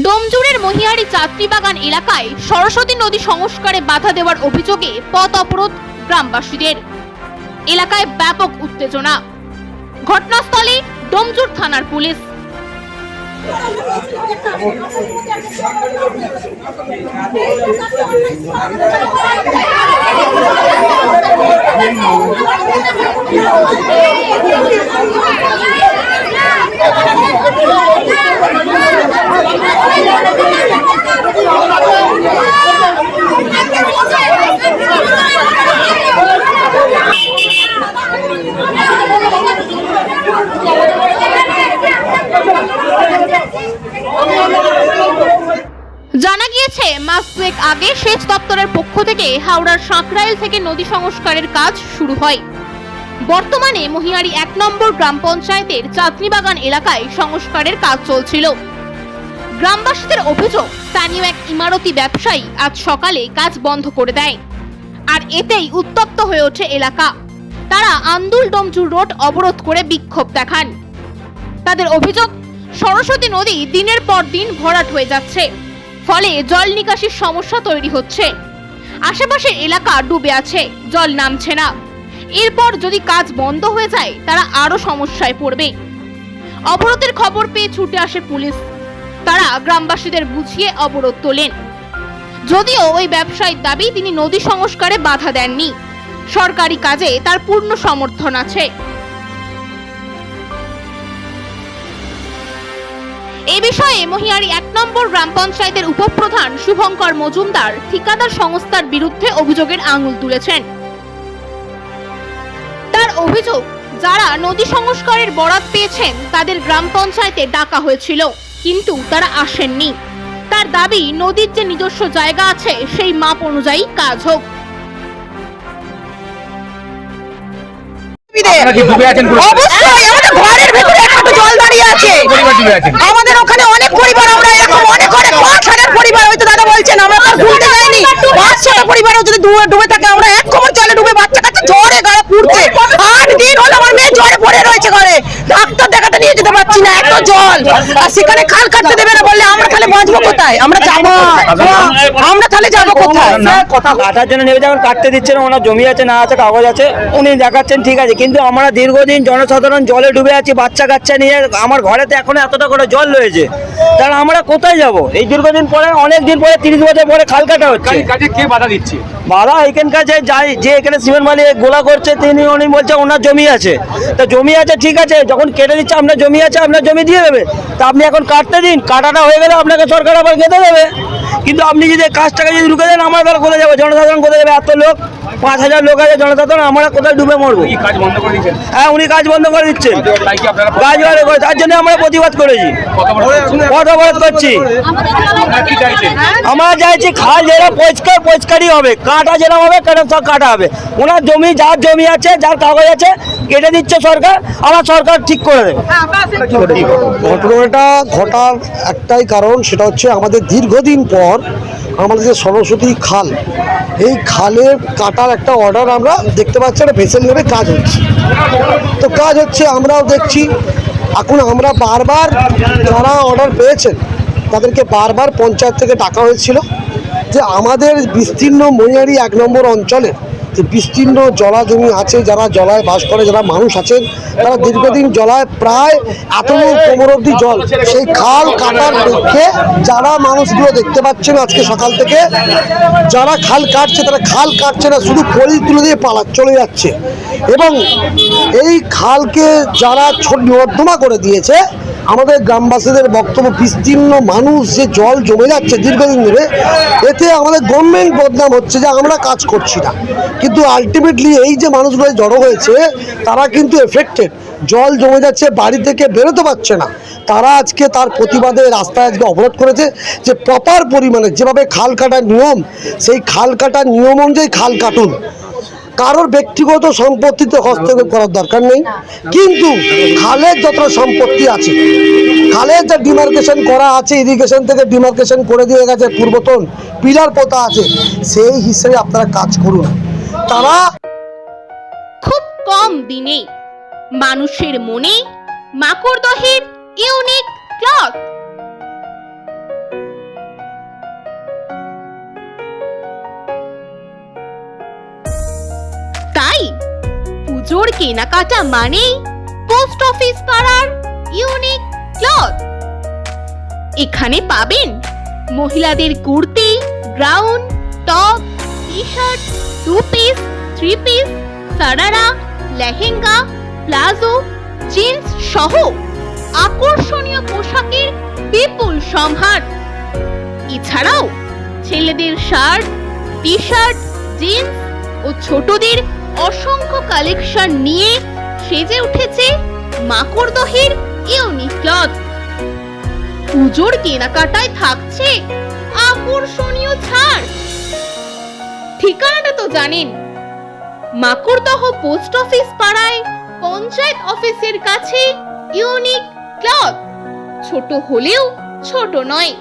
ডোমজুড়ের মহিয়ারি চাত্রীবাগান এলাকায় সরস্বতী নদী সংস্কারে বাধা দেওয়ার অভিযোগে পথ অবরোধ গ্রামবাসীদের। এলাকায় ব্যাপক উত্তেজনা। ঘটনাস্থলে ডোমজুর থানার পুলিশ। জানা গিয়েছে মাস দুয়েক আগে সেচ দপ্তরের পক্ষ থেকে হাওড়ার সাঁকরাইল থেকে নদী সংস্কারের কাজ শুরু হয়। বর্তমানে মহিয়ারি এক নম্বর গ্রাম পঞ্চায়েতের চাঁদনিবাগান এলাকায় সংস্কারের কাজ চলছিল। গ্রামবাসীদের অভিযোগ, স্থানীয় এক ইমারতি ব্যবসায়ী আজ সকালে কাজ বন্ধ করে দেয়। আর এতেই উত্তপ্ত হয়ে ওঠে এলাকা। তারা আন্দুল ডমজুর রোড অবরোধ করে বিক্ষোভ দেখান। তাদের অভিযোগ সরস্বতী নদী দিনের পর দিন ভরাট হয়ে যাচ্ছে। ফলে জল নিকাশির সমস্যা তৈরি হচ্ছে। আশেপাশের এলাকা ডুবে আছে, জল নামছে না। এরপর যদি কাজ বন্ধ হয়ে যায়, তারা আরও সমস্যায় পড়বে। অবরোধের খবর পেয়ে ছুটে আসে পুলিশ। তারা গ্রামবাসীদের বুঝিয়ে অবরোধ তোলেন। যদিও ওই ব্যবসায়ীর দাবি, তিনি নদী সংস্কারে বাধা দেননি। সরকারি কাজে তার পূর্ণ সমর্থন আছে। এ বিষয়ে মহিয়ারি এক নম্বর গ্রাম পঞ্চায়েতের উপপ্রধান শুভঙ্কর মজুমদার ঠিকাদার সংস্থার বিরুদ্ধে অভিযোগের আঙুল তুলেছেন। তার অভিযোগ যারা নদী সংস্কারের বরাত পেয়েছেন তাদের গ্রাম পঞ্চায়েতে ডাকা হয়েছিল কিন্তু তারা আসেননি। তার দাবি নদীর যে নিজস্ব জায়গা আছে সেই মাপ অনুযায়ী কাজ হোক। আপনারা কি ডুবে আছেন অবশ্যই আমাদের ঘরের ভেতরে জল দাঁড়িয়ে আছে। আমাদের ওখানে অনেক পরিবার আমরা এরকম অনেক অনেক পাঁচ হাজার পরিবার হয়তো দাদা বলছেন আমরা তো আর ভুলতে যাইনি পাঁচ ছটা পরিবারও যদি ডুবে ডুবে থাকে আমরা এক কোমর জলে ডুবে বাচ্চা কাচ্চা জ্বরে গায়ে পুড়ছে আট দিন হলো আমার মেয়ে জ্বরে পড়ে রয়েছে ঘরে ডাক্তার দেখাতে পারছি না এত জল। আর সেখানে খাল কাটতে দেবে না বললে আমরা তাহলে বাঁচবো কোথায়? আমরা যাব। আমরা তাহলে যাব কোথায়? কথা কাটার জন্য নেবে যাবেন কাটতে দিচ্ছেন ওনার জমি আছে না আছে কাগজ আছে উনি দেখাচ্ছেন ঠিক আছে। কিন্তু আমরা দীর্ঘদিন জনসাধারণ জলে ডুবে আছি বাচ্চা কাচ্চা নিয়ে আমার ঘরেতে এখনও এতটা করে জল রয়েছে। তাহলে আমরা কোথায় যাব? এই দীর্ঘদিন পরে অনেক দিন পরে তিরিশ বছর পরে খাল কাটা হচ্ছে। কাজে- কে বাধা দিচ্ছে? বাবা এখানকার যে যাই- যে এখানে সিমেন্ট মালিক গোলা করছে তিনি উনি বলছে ওনার জমি আছে। তা জমি আছে ঠিক আছে যখন কেটে দিচ্ছে আপনার জমি আছে আপনার জমি দিয়ে দেবে। তা আপনি এখন কাটতে দিন কাটাটা হয়ে গেলে আপনাকে সরকার আবার কেটে দেবে। কিন্তু আপনি যদি কাজটাকে যদি ঢুকে দেন আমার তাহলে কোথায় যাবে? জনসাধারণ কোথায় যাবে? এত লোক। পাঁচ হাজার লোক আছে জনসাধারণ আমরা কোথায় ডুবে মরবো? কি কাজ বন্ধ করে দিয়েছেন হ্যাঁ উনি কাজ বন্ধ করে দিচ্ছেন। তাই কাজ বন্ধ করে তার জন্য আমরা প্রতিবাদ করেছি। অবরোধ করছি। চাইছেন? আমরা চাইছি খাল যেরকম পরিষ্কার পরিষ্কারই হবে। কাটা যেরকম হবে সেরকম সব কাটা হবে? ওনার জমি যার জমি আছে যার কাগজ আছে কেটে দিচ্ছে সরকার আবার সরকার ঠিক করে দেবে। ঘটনাটা ঘটার একটাই কারণ সেটা হচ্ছে আমাদের দীর্ঘদিন পর আমাদের যে সরস্বতী খাল, এই খালের কাটার একটা অর্ডার আমরা দেখতে পাচ্ছি, একটা ভেসেল নেবে কাজ হচ্ছে। তো কাজ হচ্ছে, আমরাও দেখছি। এখন আমরা বারবার যারা অর্ডার পেয়েছেন, তাদেরকে বারবার পঞ্চায়েত থেকে ডাকা হয়েছিল যে আমাদের বিস্তীর্ণ মহিয়ারি এক নম্বর অঞ্চলে যে বিস্তীর্ণ জলা জমি আছে, যারা জলায় বাস করে, যারা মানুষ আছেন, তারা দীর্ঘদিন জলায় প্রায় এত কোমর অব্দি জল। সেই খাল কাটার পক্ষে যারা মানুষগুলো দেখতে পাচ্ছেন আজকে সকাল থেকে, যারা খাল কাটছে, তারা খাল কাটছে না, শুধু পরি তুলে দিয়ে পালা চলে যাচ্ছে। এবং এই খালকে যারা নর্দমা করে দিয়েছে আমাদের গ্রামবাসীদের বক্তব্য, বিস্তীর্ণ মানুষ যে জল জমে যাচ্ছে দীর্ঘদিন ধরে, এতে আমাদের গভর্নমেন্ট বদনাম হচ্ছে যে আমরা কাজ করছি না। কিন্তু আলটিমেটলি এই যে মানুষগুলো জড়ো হয়েছে, তারা কিন্তু এফেক্টেড জল জমে যাচ্ছে, বাড়ি থেকে বেরোতে পারছে না। তারা আজকে তার প্রতিবাদে রাস্তায় আজকে অবরোধ করেছে যে প্রপার পরিমাণে যেভাবে খাল কাটার নিয়ম, সেই খাল কাটার নিয়ম অনুযায়ী খাল কাটুন। কারোর ব্যক্তিগত সম্পত্তিতে হস্তক্ষেপ করার দরকার নেই। কিন্তু খালের যত সম্পত্তি আছে, খালের যে ডিমার্কেশন করা আছে ইরিগেশন থেকে ডিমার্কেশন করে দিয়ে গেছে, পূর্বতন পিলার পোতা আছে, সেই হিসেবে আপনারা কাজ করুন। তারা খুব কম দিনে মানুষের মনে মাকড়দহের ইউনিক ক্লথ পুজোর কেনাকাটা মানেই পোস্ট অফিস পাড়ার ইউনিক ক্লথ এখানে পাবেন মহিলাদের kurti gown top T shirt two piece three piece sharara, lehenga, palazzo jeans সহ আকর্ষণীয় পোশাকের বিপুল সম্ভার। এছাড়াও ছেলেদের শার্ট টি শার্ট জিন্স ও ছোটদের অসংখ্য কালেকশন নিয়ে সেজে উঠেছে মাকড়দহের ইউনিক ক্লথ পুজোর কেনাকাটায় থাকছে আকর্ষণীয় ছাড়। ঠিকানাটা তো জানেন মাকড়দহ পোস্ট অফিস পাড়ায় পঞ্চায়েত অফিসের কাছে ইউনিক ক্লথ। ছোট হলেও ছোট নয়।